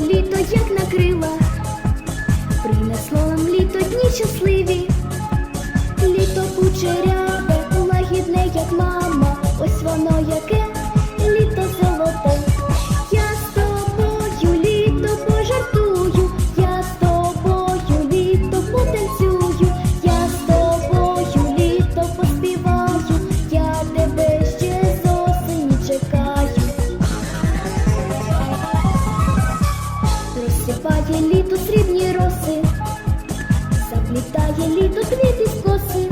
літо, як накрила, принесло нам літо дні щасливі, літо кучеряве, лагідне, як мама, ось воно яке. Заплітає літо срібні роси, заплітає літо квіти коси,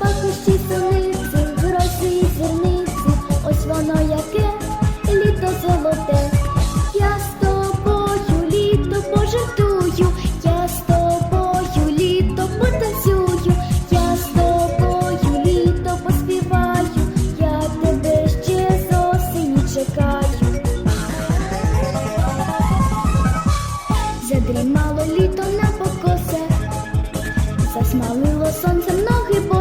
пахощі сониці, грози і зірниці, ось воно яке, літо золоте, я з тобою літо пожартую, я з тобою літо потанцюю, я з тобою літо поспіваю, я тебе ще з осені чекаю. Мало літо на покосе, засмалило сонце ноги.